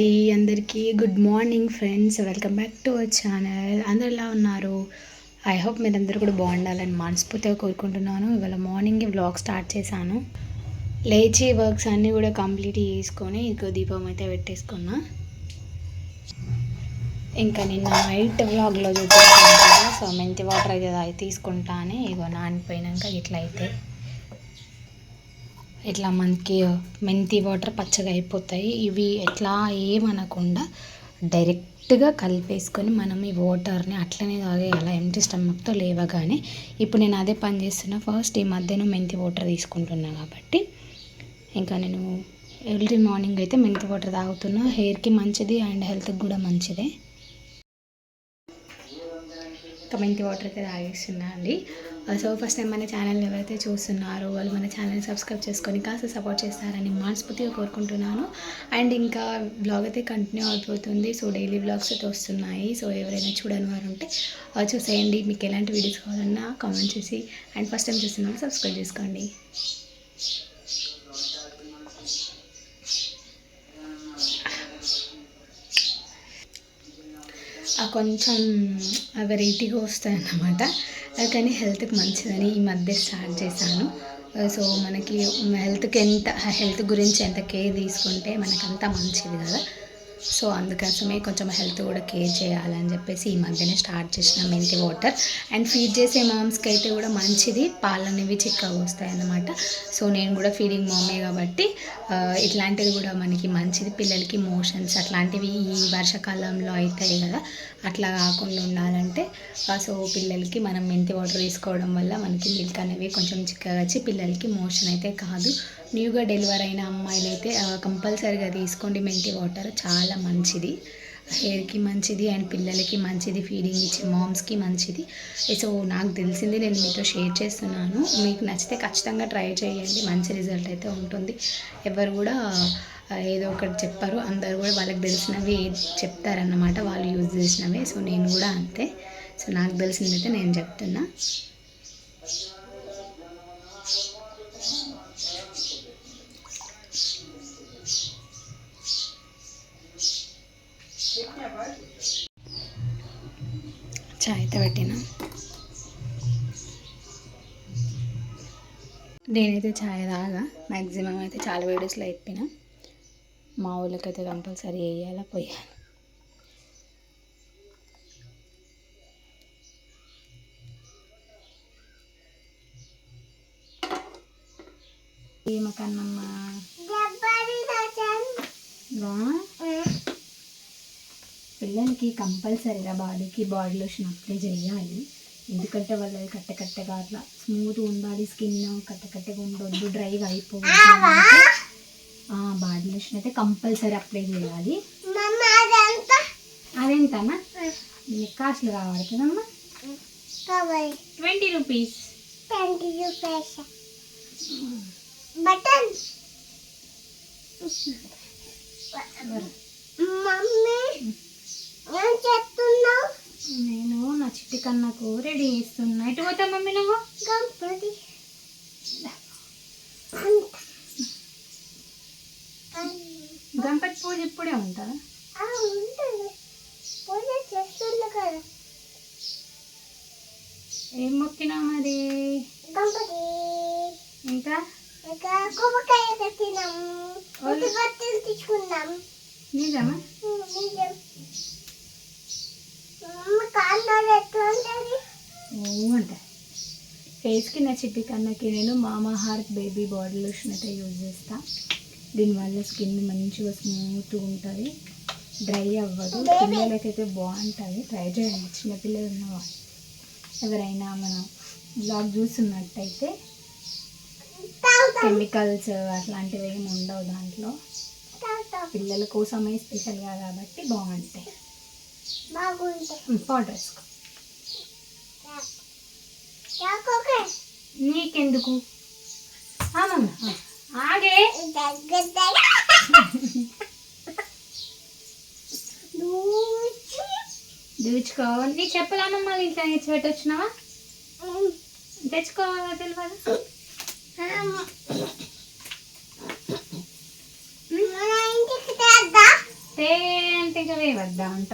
అండి అందరికీ good morning friends welcome back to our channel అందరు ఎలా ఉన్నారు? ఐ హోప్ మీరందరూ కూడా బాగుండాలని మనస్ఫూర్తిగా కోరుకుంటున్నాను. ఇవాళ మార్నింగ్ వ్లాగ్ స్టార్ట్ చేశాను. లేచి వర్క్స్ అన్నీ కూడా కంప్లీట్ చేసుకొని ఇంకో దీపం అయితే పెట్టేసుకున్నా. ఇంకా నిన్న నైట్ వ్లాగ్లో చూపించాను కదా సో మెంతి వాటర్ అయితే తీసుకుంటానే. ఇగో నానిపోయినాక ఇట్లా అయితే ఇట్లా మనకి మెంతి వాటర్ పచ్చగా అయిపోతాయి. ఇవి ఎట్లా ఏమనకుండా డైరెక్ట్గా కలిపేసుకొని మనం ఈ వాటర్ని అట్లనే తాగేయాలి? ఎంటీ స్టమక్తో లేవగానే. ఇప్పుడు నేను అదే పని చేస్తున్నా. ఫస్ట్ ఈ మధ్యన మెంతి వాటర్ తీసుకుంటున్నా కాబట్టి. ఇంకా నేను ఎవ్రీ మార్నింగ్ అయితే మెంతి వాటర్ తాగుతున్నా. హెయిర్కి మంచిది అండ్ హెల్త్కి కూడా మంచిదే. ఇంకా మెంతి వాటర్ అయితే తాగేస్తున్నా అండి. సో ఫస్ట్ టైం మన ఛానల్ ఎవరైతే చూస్తున్నారో వాళ్ళు మన ఛానల్ని సబ్స్క్రైబ్ చేసుకొని కాస్త సపోర్ట్ చేస్తారని మనస్ఫూర్తిగా కోరుకుంటున్నాను. అండ్ ఇంకా బ్లాగ్ అయితే కంటిన్యూ అయిపోతుంది. సో డైలీ బ్లాగ్స్ అయితే వస్తున్నాయి. సో ఎవరైనా చూడని వారు ఉంటే uh, చూసేయండి. మీకు ఎలాంటి వీడియోస్ కావాలన్నా కామెంట్ చేసి అండ్ ఫస్ట్ టైం చూస్తున్నాను సబ్స్క్రైబ్ చేసుకోండి. కొంచెం వెరైటీగా వస్తాయి అన్నమాట కానీ హెల్త్కి మంచిదని ఈ మధ్య స్టార్ట్ చేశాను. సో మనకి హెల్త్కి ఎంత హెల్త్ గురించి ఎంత కేర్ తీసుకుంటే మనకు అంత మంచిది కదా. సో అందుకోసమే కొంచెం హెల్త్ కూడా కేర్ చేయాలని చెప్పేసి ఈ మధ్యనే స్టార్ట్ చేసిన మెంతి వాటర్. అండ్ ఫీడ్ చేసే మామ్స్కి అయితే కూడా మంచిది. పాలు అనేవి చిక్కగా వస్తాయి అన్నమాట సో నేను కూడా ఫీడింగ్ మామే కాబట్టి ఇట్లాంటిది కూడా మనకి మంచిది. పిల్లలకి మోషన్స్ అట్లాంటివి ఈ వర్షాకాలంలో అవుతాయి కదా అట్లా కాకుండా ఉండాలంటే సో పిల్లలకి మనం మెంతి వాటర్ తీసుకోవడం వల్ల మనకి మిల్క్ అనేవి కొంచెం చిక్కగా వచ్చి పిల్లలకి మోషన్ అయితే కాదు. న్యూగా డెలివర్ అయిన అమ్మాయిలు అయితే కంపల్సరీగా తీసుకోండి మెంతి వాటర్. చాలా మంచిది. హెయిర్కి మంచిది అండ్ పిల్లలకి మంచిది ఫీడింగ్ ఇచ్చే మామ్స్కి మంచిది. సో నాకు తెలిసింది నేను మీతో షేర్ చేస్తున్నాను. మీకు నచ్చితే ఖచ్చితంగా ట్రై చేయండి. మంచి రిజల్ట్ అయితే ఉంటుంది. ఎవరు కూడా ఏదో ఒకటి చెప్పారు. అందరు కూడా వాళ్ళకి తెలిసినవి చెప్తారన్నమాట. వాళ్ళు యూజ్ చేసినవి. సో నేను కూడా అంతే. సో నాకు తెలిసిందైతే నేను చెప్తున్నా. చాయ్ అయితే పెట్టిన. నేనైతే చాయ్ తాగా. మ్యాక్సిమం అయితే చాలా వీడియోస్లో చెప్పిన. మా ఊళ్ళకైతే కంపల్సరీ వేయాలా పోయాలి. ఏమకన్నమ్మా పిల్లలకి కంపల్సరీగా బాడీకి బాడీ లోషన్ అప్లై చేయాలి. ఎందుకంటే వాళ్ళది కట్ట కట్టగా అట్లా స్మూత్ ఉండాలి స్కిన్ కట్ట కట్టగా ఉండొద్దు డ్రైగా అయిపోవద్దు బాడీ లోషన్ అయితే కంపల్సరీ అప్లై చేయాలి. నీకు కాస్ట్లు కావాలి కదమ్మా ట్వంటీ రూపీస్. బటన్. మమ్మీ. ఏం చేస్తున్నావు నేను నా చిట్టి కన్నకు రెడీ చేస్తున్నా. ఎటు పోతా మమ్మీ నువ్వు? గణపతి. గణపతి పూజ ఇప్పుడే ఉంటుందా ఉంటుంది. పూజ చేస్తున్నా కదా. ఏం మొక్కినా మరి? గణపతి. ఇంకా? ఇంకా కొబ్బరికాయ కట్టినాం ఉద్దిపత్తులు తీసుకున్నాం నిజమా నిజం అంట ఫేస్కి నా చిట్టి కన్నకి నేను మామా హార్ట్ బేబీ బాడీ లోషన్ అయితే యూజ్ చేస్తా. దీనివల్ల స్కిన్ మంచిగా స్మూత్గా ఉంటుంది. డ్రై అవ్వదు. పిల్లలకైతే బాగుంటుంది ట్రై చేయండి. చిన్నపిల్లలు ఉన్నవాళ్ళు. ఎవరైనా మన బ్లాగ్ చూస్తున్నట్టయితే కెమికల్స్ అట్లాంటివి ఏమి ఉండవు దాంట్లో. పిల్లల కోసమే స్పెషల్గా కాబట్టి బాగుంటాయి. పౌడర్ వేసుకో నీకెందుకు? ఆగే. దూచుకో. నీ చెప్పులమ్మమ్మ ఇంట్లో తెచ్చి పెట్టొచ్చినావా తెచ్చుకోవాలా తెలియదు తే గట్టిగా వేయవద్దా అంట.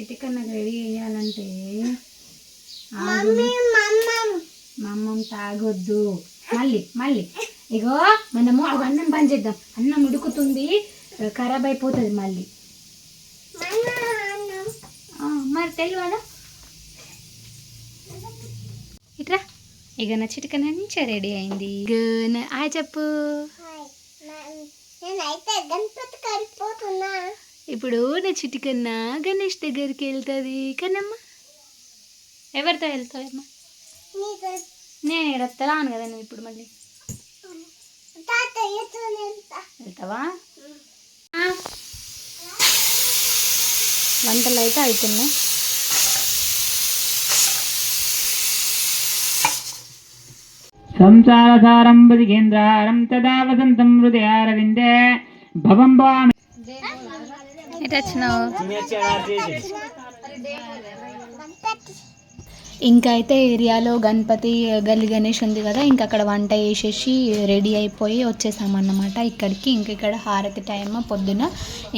చిటికన్నకు రెడీ చేయాలంటే. మమ్మీ తాగొద్దు. మళ్ళీ మళ్ళీ. ఇగో మనము అన్నం బంద్ చేద్దాం. అన్నం ఉడుకుతుంది ఖరాబ్ అయిపోతుంది మళ్ళీ. మరి తెలియదా ఇట్రా. ఇక నా చిటిక మంచిగా రెడీ అయింది. ఇగో నా- ఆ చెప్పు. నేనైతే గణపతి ఇప్పుడు నా చిటికన్న గణేష్ దగ్గరికి వెళ్తుంది. కన్నమ్మ ఎవరితో వెళ్తావమ్మా అమ్మా? నేను ఇక్కడ అను కదా నువ్వు ఇప్పుడు మళ్ళీ. వెళ్తావా? వంటలు అయితే అవుతున్నాయి సంసారసారం భుజిగేంద్రారం తదా వసంతం హృదయారవిందే. భవం భవామి ఎటు వచ్చినావు? ఇంకా అయితే ఏరియాలో గణపతి గల్లి గణేష్ ఉంది కదా ఇంకా అక్కడ వంట వేసేసి రెడీ అయిపోయి వచ్చేసామన్నమాట ఇక్కడికి. ఇంక ఇక్కడ హారతి టైం పొద్దున.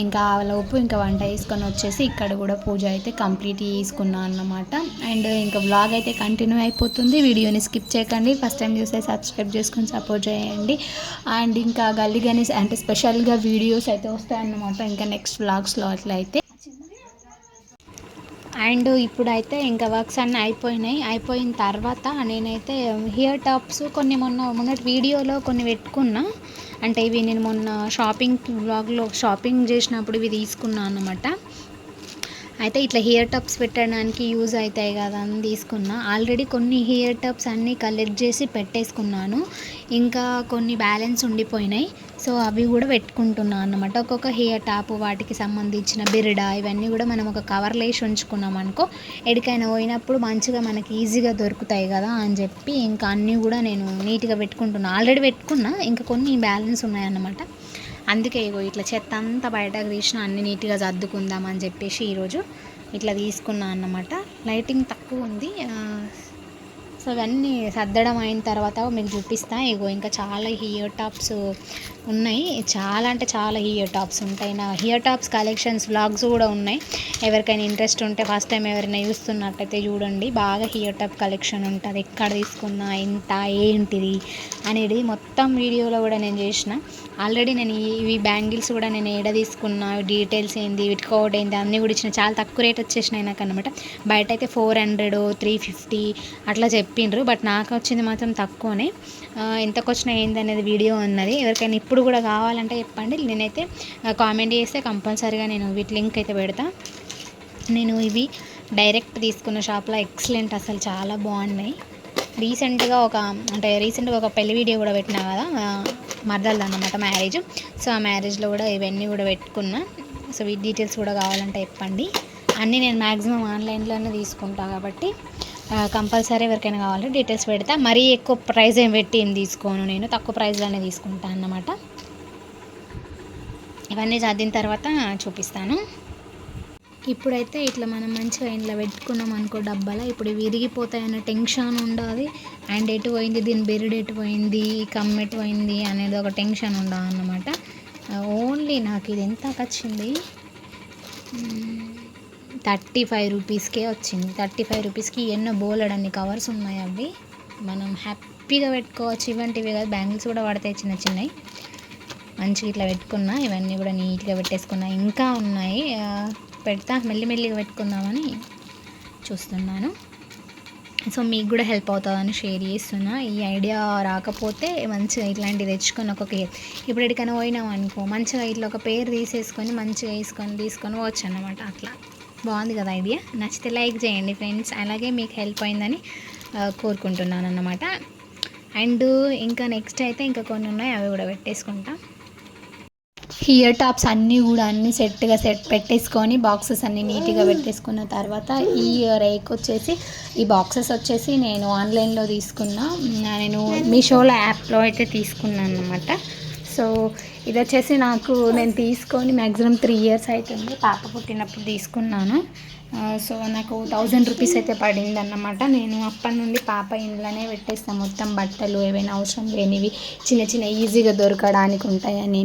ఇంకా ఆవలోపు ఇంకా వంట వేసుకొని వచ్చేసి ఇక్కడ కూడా పూజ అయితే కంప్లీట్ చేసుకున్నాను అన్నమాట. అండ్ ఇంకా బ్లాగ్ అయితే కంటిన్యూ అయిపోతుంది. వీడియోని స్కిప్ చేయకండి. ఫస్ట్ టైం చూస్తే సబ్స్క్రైబ్ చేసుకొని సపోర్ట్ చేయండి. అండ్ ఇంకా గల్లి గణేష్ అంటే స్పెషల్గా వీడియోస్ అయితే వస్తాయన్నమాట. ఇంకా నెక్స్ట్ వ్లాగ్స్లో అట్లయితే. అండ్ ఇప్పుడైతే ఇంకా వర్క్స్ అన్నీ అయిపోయినాయి. అయిపోయిన తర్వాత నేనైతే హియర్ టాప్స్ కొన్ని మొన్న మొన్నటి వీడియోలో కొన్ని పెట్టుకున్నా. అంటే ఇవి నేను మొన్న షాపింగ్ బ్లాగ్లో షాపింగ్ చేసినప్పుడు ఇవి తీసుకున్నాను అనమాట అయితే ఇట్లా హియర్ టప్స్ పెట్టడానికి యూజ్ అవుతాయి కదా అని తీసుకున్నా. ఆల్రెడీ కొన్ని హియర్ టప్స్ అన్నీ కలెక్ట్ చేసి పెట్టేసుకున్నాను. ఇంకా కొన్ని బ్యాలెన్స్ ఉండిపోయినాయి. సో అవి కూడా పెట్టుకుంటున్నాను అన్నమాట. ఒక్కొక్క హెయిర్ టాప్ వాటికి సంబంధించిన బిర్డా ఇవన్నీ కూడా మనం ఒక కవర్లో వేసి ఉంచుకున్నాం అనుకో ఎడికైనా పోయినప్పుడు మంచిగా మనకి ఈజీగా దొరుకుతాయి కదా అని చెప్పి ఇంకా అన్నీ కూడా నేను నీట్గా పెట్టుకుంటున్నా. ఆల్రెడీ పెట్టుకున్నా ఇంకా కొన్ని బ్యాలెన్స్ ఉన్నాయన్నమాట. అందుకే ఇగో ఇట్లా చెత్త అంతా బయటకు తీసిన అన్ని నీట్గా సర్దుకుందాం అని చెప్పేసి ఈరోజు ఇట్లా తీసుకున్నా అన్నమాట. లైటింగ్ తక్కువ ఉంది. సో ఇవన్నీ సర్దడం అయిన తర్వాత మీకు చూపిస్తా. ఇగో ఇంకా చాలా హియర్ టాప్స్ ఉన్నాయి. చాలా అంటే చాలా హియర్ టాప్స్ ఉంటాయి. నా హియర్ టాప్స్ కలెక్షన్స్ వ్లాగ్స్ కూడా ఉన్నాయి. ఎవరికైనా ఇంట్రెస్ట్ ఉంటే ఫస్ట్ టైం ఎవరైనా చూస్తున్నట్టయితే చూడండి. బాగా హియర్ టాప్ కలెక్షన్ ఉంటుంది. ఎక్కడ తీసుకున్నా ఎంత ఏంటిది అనేది మొత్తం వీడియోలో కూడా నేను చేసిన. ఆల్రెడీ నేను ఈ- ఇవి బ్యాంగిల్స్ కూడా నేను ఏడ తీసుకున్నా డీటెయిల్స్ ఏంది వీటి కోడ్ ఏంది అన్నీ కూడా ఇచ్చిన. చాలా తక్కువ రేట్ వచ్చేసినాయి నాకు అనమాట బయట అయితే ఫోర్ హండ్రెడ్ త్రీ ఫిఫ్టీ అట్లా చెప్పిండ్రు. బట్ నాకు వచ్చింది మాత్రం తక్కువనే. ఎంతకు వచ్చినా ఏంది అనేది వీడియో ఉన్నది. ఎవరికైనా ఇప్పుడు కూడా కావాలంటే చెప్పండి. నేనైతే కామెంట్ చేస్తే కంపల్సరీగా నేను వీటి లింక్ అయితే పెడతా. నేను ఇవి డైరెక్ట్ తీసుకున్న షాప్లో ఎక్సలెంట్ అసలు చాలా బాగున్నాయి. రీసెంట్గా ఒక అంటే రీసెంట్గా ఒక పెళ్ళి వీడియో కూడా పెట్టినా కదా మరదలది అన్నమాట మ్యారేజ్. సో ఆ మ్యారేజ్లో కూడా ఇవన్నీ కూడా పెట్టుకున్నా. సో వీటి డీటెయిల్స్ కూడా కావాలంటే చెప్పండి. అన్నీ నేను మ్యాక్సిమం ఆన్లైన్లోనే తీసుకుంటాను కాబట్టి కంపల్సరీ ఎవరికైనా కావాలంటే డీటెయిల్స్ పెడతా. మరీ ఎక్కువ ప్రైస్ ఏం పెట్టి ఏం తీసుకోను నేను. తక్కువ ప్రైస్లోనే తీసుకుంటాను అన్నమాట. ఇవన్నీ చదివిన తర్వాత చూపిస్తాను. ఇప్పుడైతే ఇట్లా మనం మంచిగా ఇంట్లో పెట్టుకున్నాం అనుకో డబ్బాలో. ఇప్పుడు ఇవి విరిగిపోతాయన్న టెన్షన్ ఉండాలి. అండ్ ఎటు పోయింది దీని బెరుడు ఎటు పోయింది కమ్మ ఎటు పోయింది అనేది ఒక టెన్షన్ ఉండదు అన్నమాట. Uh, ఓన్లీ నాకు ఇది ఎంత hmm, వచ్చింది థర్టీ ఫైవ్ రూపీస్కే వచ్చింది. థర్టీ ఫైవ్ రూపీస్కి ఎన్నో బోలెడన్ని కవర్స్ ఉన్నాయి అవి. మనం హ్యాపీగా పెట్టుకోవచ్చు. ఇవంటివి కదా బ్యాంగిల్స్ కూడా పడతాయి చిన్న చిన్నవి. మంచిగా ఇట్లా పెట్టుకున్నా ఇవన్నీ కూడా నీట్గా పెట్టేసుకున్నా. ఇంకా ఉన్నాయి. Uh, పెడతా మెల్లిమెల్లిగా పెట్టుకుందామని చూస్తున్నాను. సో మీకు కూడా హెల్ప్ అవుతుందని షేర్ చేస్తున్నా. ఈ ఐడియా రాకపోతే మంచిగా ఇట్లాంటివి తెచ్చుకొని ఒక కేర్ ఇప్పుడు ఎక్కడికైనా పోయినాం అనుకో మంచిగా ఇట్లా ఒక పేరు తీసేసుకొని మంచిగా వేసుకొని తీసుకొని పోవచ్చు అన్నమాట. అట్లా. బాగుంది కదా ఐడియా నచ్చితే లైక్ చేయండి ఫ్రెండ్స్ అలాగే మీకు హెల్ప్ అయిందని కోరుకుంటున్నాను అన్నమాట అండ్ ఇంకా నెక్స్ట్ అయితే ఇంకా కొన్ని ఉన్నాయి అవి కూడా పెట్టేసుకుంటాం. హియర్ టాప్స్ అన్నీ కూడా అన్నీ సెట్గా సెట్ పెట్టేసుకొని బాక్సెస్ అన్నీ నీట్గా పెట్టేసుకున్న తర్వాత ఈ రేక్ వచ్చేసి ఈ బాక్సెస్ వచ్చేసి నేను ఆన్లైన్లో తీసుకున్నా నేను మీషోలో యాప్లో అయితే తీసుకున్నాను అనమాట సో ఇది వచ్చేసి నాకు నేను తీసుకొని మ్యాక్సిమం త్రీ ఇయర్స్ అవుతుంది పాప పుట్టినప్పుడు తీసుకున్నాను. సో నాకు థౌజండ్ రూపీస్ అయితే పడింది అన్నమాట నేను అప్పటి నుండి పాప ఇంట్లోనే పెట్టేస్తాను మొత్తం బట్టలు ఏవైనా అవసరం లేనివి చిన్న చిన్న ఈజీగా దొరకడానికి ఉంటాయని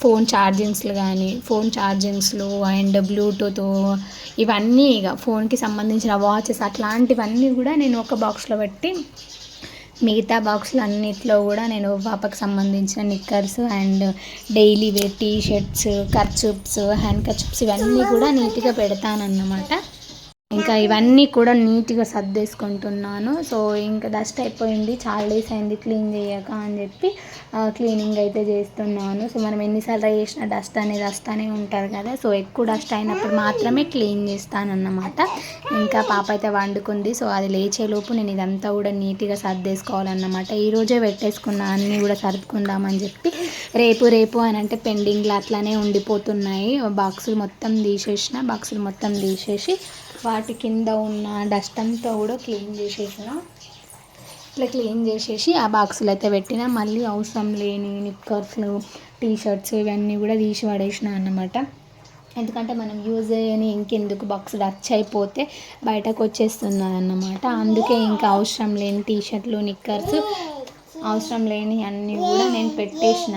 ఫోన్ ఛార్జింగ్స్లు కానీ ఫోన్ ఛార్జింగ్స్లు అండ్ బ్లూటూత్ ఇవన్నీ ఇక ఫోన్కి సంబంధించిన వాచెస్ అట్లాంటివన్నీ కూడా నేను ఒక బాక్స్లో పెట్టి మిగతా బాక్సులు అన్నిట్లో కూడా నేను పాపకు సంబంధించిన knickers and daily wear T shirts kerchiefs handkerchiefs ఇవన్నీ కూడా నీట్గా పెడతానన్నమాట. ఇంకా ఇవన్నీ కూడా నీట్గా సర్దేసుకుంటున్నాను. సో ఇంకా డస్ట్ అయిపోయింది. చాలా డేస్ అయింది క్లీన్ చేయక అని చెప్పి క్లీనింగ్ అయితే చేస్తున్నాను. సో మనం ఎన్నిసార్లు ట్రై చేసినా డస్ట్ అనేది వస్తూనే ఉంటుంది కదా. సో ఎక్కువ డస్ట్ అయినప్పుడు మాత్రమే క్లీన్ చేస్తానన్నమాట. ఇంకా పాప అయితే వండుకుంది. సో అది లేచేలోపు నేను ఇదంతా కూడా నీట్గా సర్దేసుకోవాలన్నమాట. ఈరోజే పెట్టేసుకున్నా అన్నీ కూడా సర్దుకుందామని చెప్పి రేపు రేపు అని అంటే పెండింగ్లు అట్లానే ఉండిపోతున్నాయి. బాక్సులు మొత్తం తీసేసిన బాక్సులు మొత్తం తీసేసి వాటి కింద ఉన్న డస్ట్ అంతా కూడా క్లీన్ చేసేసిన. ఇట్లా క్లీన్ చేసేసి ఆ బాక్సులు అయితే పెట్టిన. మళ్ళీ అవసరం లేని నిక్కర్స్లు టీ షర్ట్స్ ఇవన్నీ కూడా తీసి పడేసిన అన్నమాట. ఎందుకంటే మనం యూజ్ చేయని ఇంకెందుకు? బాక్స్ టచ్ అయిపోతే బయటకు వచ్చేస్తున్నది అన్నమాట. అందుకే ఇంకా అవసరం లేని టీ షర్ట్లు నిక్కర్స్ అవసరం లేని అన్నీ కూడా నేను పెట్టేసిన.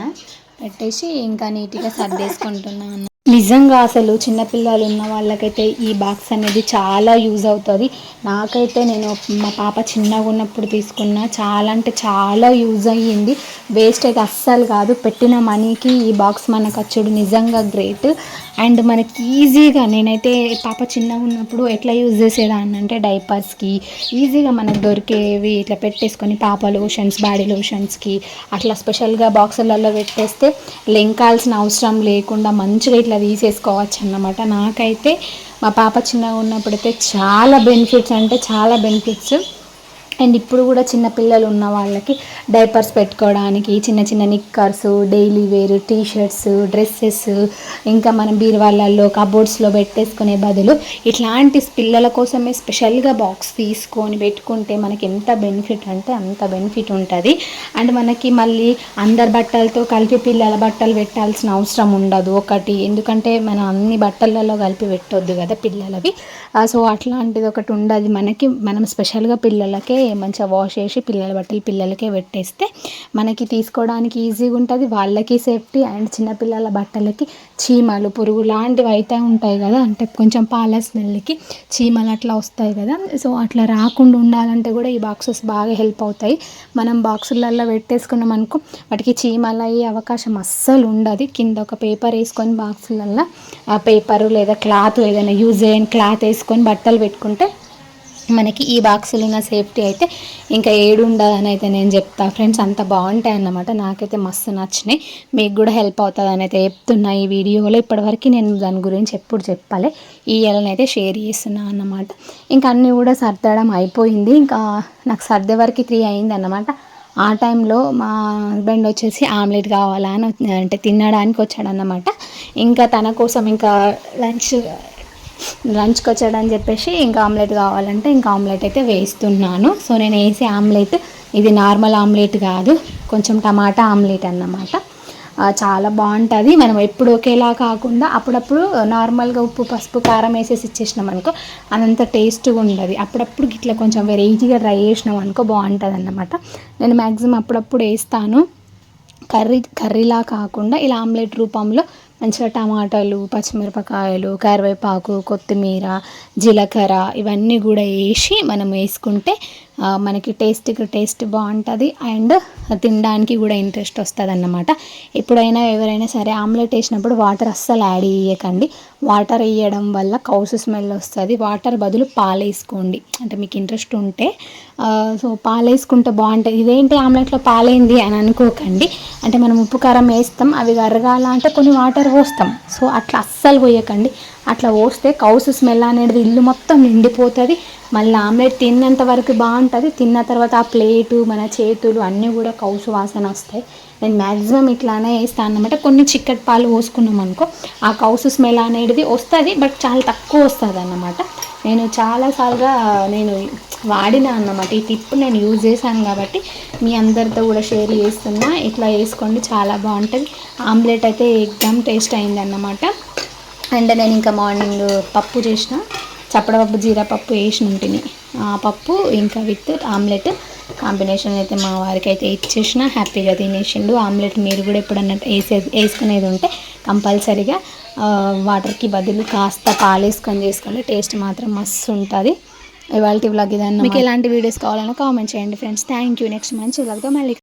పెట్టేసి ఇంకా నీట్గా సర్దేసుకుంటున్నాను నిజంగా అసలు చిన్నపిల్లలు ఉన్న వాళ్ళకైతే ఈ బాక్స్ అనేది చాలా యూజ్ అవుతుంది. నాకైతే నేను మా పాప చిన్నగా ఉన్నప్పుడు తీసుకున్న చాలా అంటే చాలా యూజ్ అయ్యింది. వేస్ట్ అయితే అస్సలు కాదు. పెట్టిన మనీకి ఈ బాక్స్ మనకు ఖర్చుడు నిజంగా గ్రేట్ అండ్ మనకి ఈజీగా నేనైతే పాప చిన్నగా ఉన్నప్పుడు ఎట్లా యూజ్ చేసేదాన్ని అంటే డైపర్స్కి ఈజీగా మనకు దొరికేవి ఇట్లా పెట్టేసుకొని పాప లోషన్స్ బాడీ లోషన్స్కి అట్లా స్పెషల్గా బాక్సులలో పెట్టేస్తే లెంకాల్సిన అవసరం లేకుండా మంచిగా ఇట్లా తీసేసుకోవచ్చు అన్నమాట. నాకైతే మా పాప చిన్నగా ఉన్నప్పుడైతే చాలా బెనిఫిట్స్ అంటే చాలా బెనిఫిట్స్ అండ్ ఇప్పుడు కూడా చిన్న పిల్లలు ఉన్న వాళ్ళకి డైపర్స్ పెట్టుకోవడానికి చిన్న చిన్న knickers daily wear T shirts dresses ఇంకా మనం బీరువాళ్ళల్లో కబోర్డ్స్లో పెట్టేసుకునే బదులు ఇట్లాంటి పిల్లల కోసమే స్పెషల్గా బాక్స్ తీసుకొని పెట్టుకుంటే మనకి ఎంత బెనిఫిట్ అంటే అంత బెనిఫిట్ ఉంటుంది. అండ్ మనకి మళ్ళీ అందరి బట్టలతో కలిపి పిల్లల బట్టలు పెట్టాల్సిన అవసరం ఉండదు ఒకటి. ఎందుకంటే మనం అన్ని బట్టలలో కలిపి పెట్టొద్దు కదా పిల్లలవి. సో అట్లాంటిది ఒకటి ఉండదు. మనకి మనం స్పెషల్గా పిల్లలకే మంచిగా వాష్ చేసి పిల్లల బట్టలు పిల్లలకే పెట్టేస్తే మనకి తీసుకోవడానికి ఈజీగా ఉంటుంది. వాళ్ళకి సేఫ్టీ అండ్ చిన్నపిల్లల బట్టలకి చీమలు పురుగు లాంటివి అయితే ఉంటాయి కదా. అంటే కొంచెం పాల స్మెల్కి చీమలు అట్లా వస్తాయి కదా. సో అట్లా రాకుండా ఉండాలంటే కూడా ఈ బాక్సెస్ బాగా హెల్ప్ అవుతాయి. మనం బాక్సులలో పెట్టేసుకున్నాం అనుకో వాటికి చీమలు అయ్యే అవకాశం అస్సలు ఉండదు. కింద ఒక పేపర్ వేసుకొని బాక్సులలో ఆ పేపరు లేదా క్లాత్ ఏదైనా యూజ్ చేయని క్లాత్ వేసుకొని బట్టలు పెట్టుకుంటే మనకి ఈ బాక్సులు ఉన్న సేఫ్టీ అయితే ఇంకా ఏడు ఉండదని అయితే నేను చెప్తా. ఫ్రెండ్స్ అంత బాగుంటాయి అన్నమాట. నాకైతే మస్తు నచ్చినాయి. మీకు కూడా హెల్ప్ అవుతుందని అయితే చెప్తున్నా ఈ వీడియోలో. ఇప్పటివరకు నేను దాని గురించి ఎప్పుడు చెప్పాలి. ఈ అయితే షేర్ చేస్తున్నా అన్నమాట. ఇంకా అన్నీ కూడా సర్దడం అయిపోయింది. ఇంకా నాకు సర్దే వరకు త్రీ అయింది అన్నమాట. ఆ టైంలో మా హస్బెండ్ వచ్చేసి ఆమ్లెట్ కావాలా అని అంటే తినడానికి వచ్చాడన్నమాట. ఇంకా తన కోసం ఇంకా లంచ్ లంచ్కి వచ్చాడని చెప్పేసి ఇంకా ఆమ్లెట్ కావాలంటే ఇంకా ఆమ్లెట్ అయితే వేస్తున్నాను సో నేను వేసే ఆమ్లెట్ ఇది నార్మల్ ఆమ్లెట్ కాదు. కొంచెం టమాటా ఆమ్లెట్ అన్నమాట. చాలా బాగుంటుంది. మనం ఎప్పుడు ఒకేలా కాకుండా అప్పుడప్పుడు నార్మల్గా ఉప్పు పసుపు కారం వేసేసి ఇచ్చేసినాం అనుకో అదంత టేస్ట్గా ఉండదు. అప్పుడప్పుడు ఇట్లా కొంచెం వెరైటీగా ట్రై చేసినాం అనుకో బాగుంటుంది అన్నమాట. నేను మ్యాక్సిమం అప్పుడప్పుడు వేస్తాను. కర్రీ కర్రీలా కాకుండా ఇలా ఆమ్లెట్ రూపంలో మంచిగా టమాటాలు పచ్చిమిరపకాయలు కరివేపాకు కొత్తిమీర జీలకర్ర ఇవన్నీ కూడా వేసి మనం వేసుకుంటే మనకి టేస్ట్కి టేస్ట్ బాగుంటుంది అండ్ తినడానికి కూడా ఇంట్రెస్ట్ వస్తుంది అన్నమాట ఎప్పుడైనా ఎవరైనా సరే ఆమ్లెట్ వేసినప్పుడు వాటర్ అస్సలు యాడ్ చేయకండి. వాటర్ వేయడం వల్ల కౌసు స్మెల్ వస్తుంది. వాటర్ బదులు పాలు వేసుకోండి. అంటే మీకు ఇంట్రెస్ట్ ఉంటే సో పాలు వేసుకుంటే బాగుంటుంది. ఇదేంటి ఆమ్లెట్లో పాలైంది అని అనుకోకండి. అంటే మనం ఉప్పు కారం వేస్తాం అవి కరగాల అంటే కొన్ని వాటర్ పోస్తాం. సో అట్లా అస్సలు పోయకండి. అట్లా పోస్తే కౌసు స్మెల్ అనేది ఇల్లు మొత్తం నిండిపోతుంది. మళ్ళీ ఆమ్లెట్ తిన్నంత వరకు బాగుంటుంది. తిన్న తర్వాత ఆ ప్లేటు మన చేతులు అన్నీ కూడా కౌసు వాసన వస్తాయి. నేను మ్యాక్సిమం ఇట్లానే వేస్తాను అనమాట కొన్ని చిక్కటి పాలు పోసుకున్నాం అనుకో ఆ కౌసు స్మెల్ అనేది వస్తుంది బట్ చాలా తక్కువ వస్తుంది అన్నమాట నేను చాలాసార్లుగా నేను వాడిన అన్నమాట. ఈ టిప్ నేను యూజ్ చేశాను కాబట్టి మీ అందరితో కూడా షేర్ చేస్తున్నా. ఇట్లా వేసుకోండి చాలా బాగుంటుంది. ఆమ్లెట్ అయితే ఎగ్జామ్ టేస్ట్ అయిందన్నమాట. అండ్ నేను ఇంకా మార్నింగ్ పప్పు చేసిన. చప్పడపప్పు జీరా పప్పు వేసిన ఉంటుంది ఆ పప్పు ఇంకా విత్ ఆమ్లెట్. కాంబినేషన్ అయితే మా వారికి అయితే ఇచ్చేసిన హ్యాపీగా తినేసిండు. ఆమ్లెట్ మీరు కూడా ఎప్పుడన్నా వేసే వేసుకునేది ఉంటే కంపల్సరీగా వాటర్కి బదులు కాస్త పాలు వేసుకొని చేసుకోండి టేస్ట్ మాత్రం మస్తు ఉంటుంది. ఇవాళ వ్లాగ్ ఇదన్నా మీకు ఎలాంటి వీడియోస్ కావాలన్నా కామెంట్ చేయండి ఫ్రెండ్స్. థ్యాంక్ యూ నెక్స్ట్ మంచి వ్లాగ్తో మళ్ళీ